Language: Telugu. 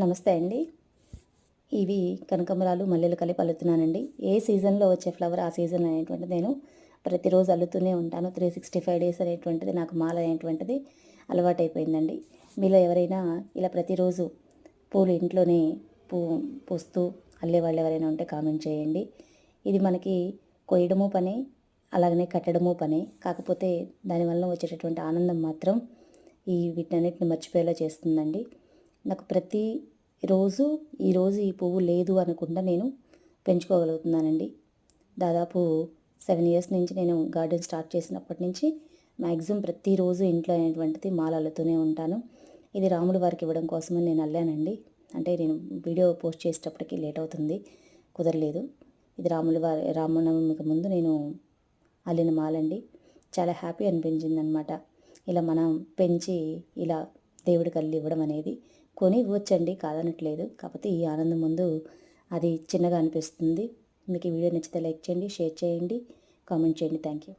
నమస్తే అండి. ఇవి కనకమరాలు మల్లెలు కలిపి అల్లుతున్నానండి. ఏ సీజన్లో వచ్చే ఫ్లవర్ ఆ సీజన్ అనేటువంటిది నేను ప్రతిరోజు అల్లుతూనే ఉంటాను. త్రీ సిక్స్టీ ఫైవ్ డేస్ అనేటువంటిది నాకు మాల అనేటువంటిది అలవాటైపోయిందండి. మీలో ఎవరైనా ఇలా ప్రతిరోజు పూలు ఇంట్లోనే పూ పూస్తూ అల్లే వాళ్ళు ఎవరైనా ఉంటే కామెంట్ చేయండి. ఇది మనకి కొయ్యడము పని అలాగనే కట్టడము పని. కాకపోతే దానివల్ల వచ్చేటటువంటి ఆనందం మాత్రం ఈ వీటన్నిటిని మర్చిపోయేలా చేస్తుందండి. నాకు ప్రతి రోజు ఈరోజు ఈ పువ్వు లేదు అనకుండా నేను పెంచుకోగలుగుతున్నానండి. దాదాపు సెవెన్ ఇయర్స్ నుంచి నేను గార్డెన్ స్టార్ట్ చేసినప్పటి నుంచి మ్యాక్సిమం ప్రతిరోజు ఇంట్లో అనేటువంటిది మాల అల్లుతూనే ఉంటాను. ఇది రాముల వారికి ఇవ్వడం కోసమని నేను అల్లానండి. అంటే నేను వీడియో పోస్ట్ చేసేటప్పటికి లేట్ అవుతుంది కుదరలేదు. ఇది రాముల వారి రామనవమికి ముందు నేను అల్లిన మాలండి. చాలా హ్యాపీ అనిపించింది అనమాట ఇలా మనం పెంచి ఇలా దేవుడి కళ్ళు ఇవ్వడం అనేది కొని ఇవ్వచ్చండి కాదనట్లేదు. కాకపోతే ఈ ఆనందం ముందు అది చిన్నగా అనిపిస్తుంది. మీకు ఈ వీడియో నచ్చితే లైక్ చేయండి షేర్ చేయండి. కామెంట్ చేయండి. Thank you